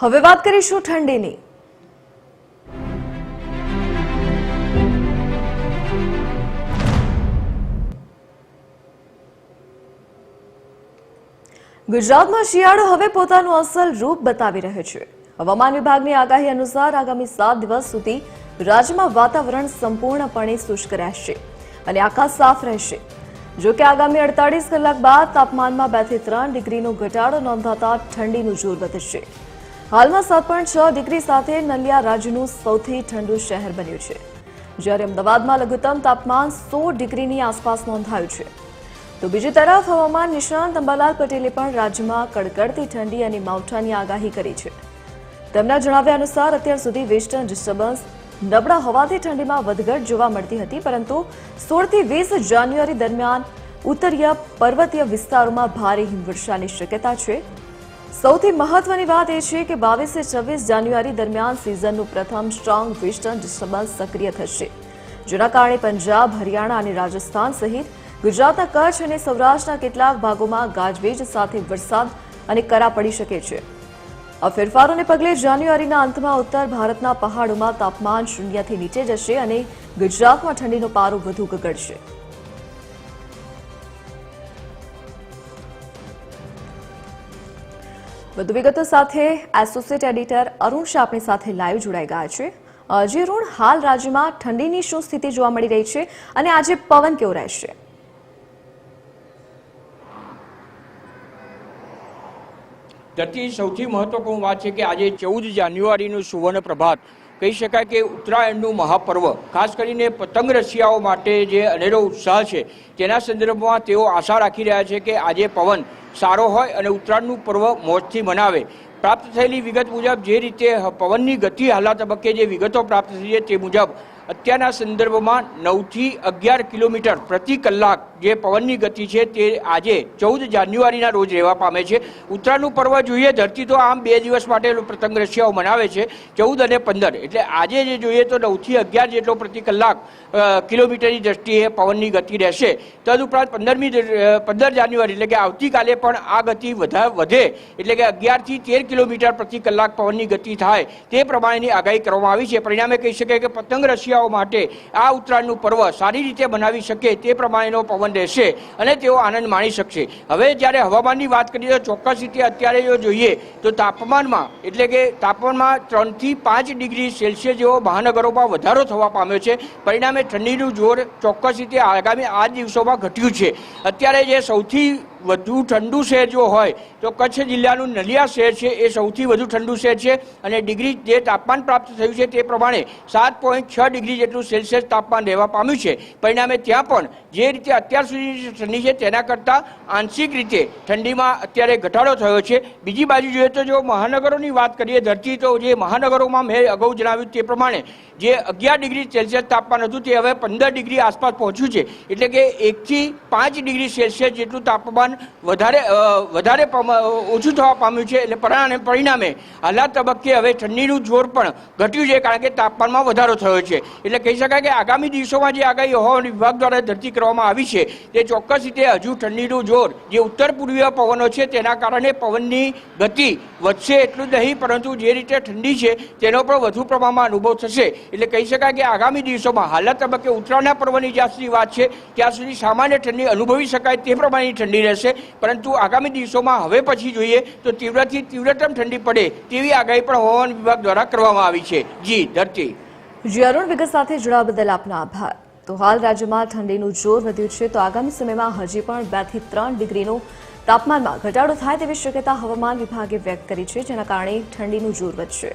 હવે વાત કરીશું ઠંડીની. ગુજરાતમાં શિયાળો હવે પોતાનું અસલ રૂપ બતાવી રહ્યો છે. હવામાન વિભાગની આગાહી અનુસાર આગામી સાત દિવસ સુધી રાજ્યમાં વાતાવરણ સંપૂર્ણપણે શુષ્ક રહેશે અને આકાશ સાફ રહેશે. જો કે આગામી અડતાળીસ કલાક બાદ તાપમાનમાં બેથી ત્રણ ડિગ્રીનો ઘટાડો નોંધાતા ઠંડીનું જોર વધશે. હાલમાં સાત પોઈન્ટ છ ડિગ્રી સાથે નલિયા રાજ્યનું સૌથી ઠંડુ શહેર બન્યું છે. જ્યારે અમદાવાદમાં લઘુત્તમ તાપમાન સો ડિગ્રીની આસપાસ નોંધાયું છે. તો બીજી તરફ હવામાન નિષ્ણાંત અંબાલાલ પટેલે પણ રાજ્યમાં કડકડતી ઠંડી અને માવઠાની આગાહી કરી છે. તેમના જણાવ્યા અનુસાર અત્યાર સુધી વેસ્ટર્ન ડિસ્ટર્બન્સ નબળા હોવાથી ઠંડીમાં વધઘટ જોવા મળતી હતી, પરંતુ સોળથી વીસ જાન્યુઆરી દરમિયાન ઉત્તરીય પર્વતીય વિસ્તારોમાં ભારે હિમવર્ષાની શક્યતા છે. સૌથી મહત્વની વાત એ છે કે બાવીસથી છવ્વીસ જાન્યુઆરી દરમિયાન સિઝનનું પ્રથમ સ્ટ્રોંગ વેસ્ટર્ન ડિસ્ટર્બન્સ સક્રિય થશે. જેના કારણે પંજાબ, હરિયાણા અને રાજસ્થાન સહિત ગુજરાતના કચ્છ અને સૌરાષ્ટ્રના કેટલાક ભાગોમાં ગાજવીજ સાથે વરસાદ અને કરા પડી શકે છે. આ ફેરફારોને પગલે જાન્યુઆરીના અંતમાં ઉત્તર ભારતના પહાડોમાં તાપમાન શૂન્યથી નીચે જશે અને ગુજરાતમાં ઠંડીનો પારો વધુ ગગડશે. વધુ વિગતો સાથે એસોસિએટ એડિટર અરુણ શાહ સાથે લાઈવ જોડાઈ ગયા છે. જે અરુણ, હાલ રાજ્યમાં ઠંડીની શું સ્થિતિ જોવા મળી રહી છે અને આજે પવન કેવો રહેશે? ધરતી સૌથી મહત્વપૂર્ણ વાત છે કે આજે ચૌદ જાન્યુઆરીનું સુવર્ણ પ્રભાત. કહી શકાય કે ઉત્તરાયણનું મહાપર્વ, ખાસ કરીને પતંગ રસિયાઓ માટે જે અનેરો ઉત્સાહ છે, તેના સંદર્ભમાં તેઓ આશા રાખી રહ્યા છે કે આજે પવન સારો હોય અને ઉત્તરાયણનું પર્વ મોજથી મનાવે. પ્રાપ્ત થયેલી વિગત મુજબ જે રીતે પવનની ગતિ હાલા તબક્કે જે વિગતો પ્રાપ્ત થઈ છે તે મુજબ અત્યારના સંદર્ભમાં નવથી અગિયાર કિલોમીટર પ્રતિ કલાક જે પવનની ગતિ છે તે આજે ચૌદ જાન્યુઆરીના રોજ રહેવા પામે છે. ઉત્તરાયણનું પર્વ જોઈએ, ધરતી તો આમ બે દિવસ માટે પતંગ રશિયાઓ મનાવે છે, ચૌદ અને પંદર. એટલે આજે જે જોઈએ તો નવથી અગિયાર જેટલો પ્રતિ કલાક કિલોમીટરની દ્રષ્ટિએ પવનની ગતિ રહેશે. તદુપરાંત પંદરમી પંદર જાન્યુઆરી એટલે કે આવતીકાલે પણ આ ગતિ વધા, વધે. એટલે કે અગિયારથી તેર કિલોમીટર પ્રતિ કલાક પવનની ગતિ થાય તે પ્રમાણેની આગાહી કરવામાં આવી છે. પરિણામે કહી શકાય કે પતંગ રશિયાઓ માટે આ ઉત્તરાયણનું પર્વ સારી રીતે બનાવી શકે તે પ્રમાણેનો પવન રહેશે અને તેઓ આનંદ માણી શકશે. હવે જ્યારે હવામાનની વાત કરીએ તો ચોક્કસ રીતે અત્યારે જો જોઈએ તો તાપમાનમાં, એટલે કે તાપમાનમાં ત્રણથી પાંચ ડિગ્રી સેલ્સિયસ જેવો મહાનગરોમાં વધારો થવા પામ્યો છે. પરિણામે ઠંડીનું જોર ચોક્કસ રીતે આગામી આ દિવસોમાં ઘટ્યું છે. અત્યારે જે સૌથી વધુ ઠંડુ શહેર જો હોય, તો કચ્છ જિલ્લાનું નલિયા શહેર છે, એ સૌથી વધુ ઠંડુ શહેર છે અને ડિગ્રી જે તાપમાન પ્રાપ્ત થયું છે તે પ્રમાણે સાત પોઈન્ટ છ ડિગ્રી જેટલું સેલ્સિયસ તાપમાન રહેવા પામ્યું છે. પરિણામે ત્યાં પણ જે રીતે અત્યાર સુધી ઠંડી છે તેના કરતાં આંશિક રીતે ઠંડીમાં અત્યારે ઘટાડો થયો છે. બીજી બાજુ જોઈએ તો જો મહાનગરોની વાત કરીએ, ધરતી તો જે મહાનગરોમાં મેં અગાઉ જણાવ્યું તે પ્રમાણે જે અગિયાર ડિગ્રી સેલ્સિયસ તાપમાન હતું તે હવે પંદર ડિગ્રી આસપાસ પહોંચ્યું છે. એટલે કે એકથી પાંચ ડિગ્રી સેલ્સિયસ જેટલું તાપમાન વધારે વધારે ઓછું થવા પામ્યું છે. એટલે પરિણામે પરિણામે હાલના તબક્કે હવે ઠંડીનું જોર પણ ઘટ્યું છે કારણ કે તાપમાનમાં વધારો થયો છે. એટલે કહી શકાય કે આગામી દિવસોમાં જે આગાહી હવામાન વિભાગ દ્વારા ધરતી કરવામાં આવી છે. તે ચોક્કસ રીતે હજુ ઠંડીનું જોર, જે ઉત્તર પૂર્વીય પવનો છે, તેના કારણે પવનની ગતિ વધશે એટલું જ નહીં, પરંતુ જે રીતે ઠંડી છે, તેનો પણ વધુ પ્રમાણમાં અનુભવ થશે. એટલે કહી શકાય કે આગામી દિવસોમાં હાલના તબક્કે ઉત્તરાયણના પર્વની જ્યાં સુધી વાત છે, ત્યાં સુધી સામાન્ય ઠંડી અનુભવી શકાય તે પ્રમાણેની ઠંડી રહેશે. પરંતુ આગામી દિવસોમાં હવે પછી જોઈએ, તો તીવ્રથી તીવ્રતમ ઠંડી પડે તેવી આગાહી પણ હવામાન વિભાગ દ્વારા કરવામાં આવી છે. જી, ધરતી. જી, અરુણ વિગત સાથે જોડાવા બદલ આપનો આભાર. તો હાલ રાજ્યમાં ઠંડીનું જોર વધ્યું છે, તો આગામી સમયમાં હજી પણ બેથી ત્રણ ડિગ્રીનો તાપમાનમાં ઘટાડો થાય તેવી શક્યતા હવામાન વિભાગે વ્યક્ત કરી છે, જેના કારણે ઠંડીનું જોર વધશે.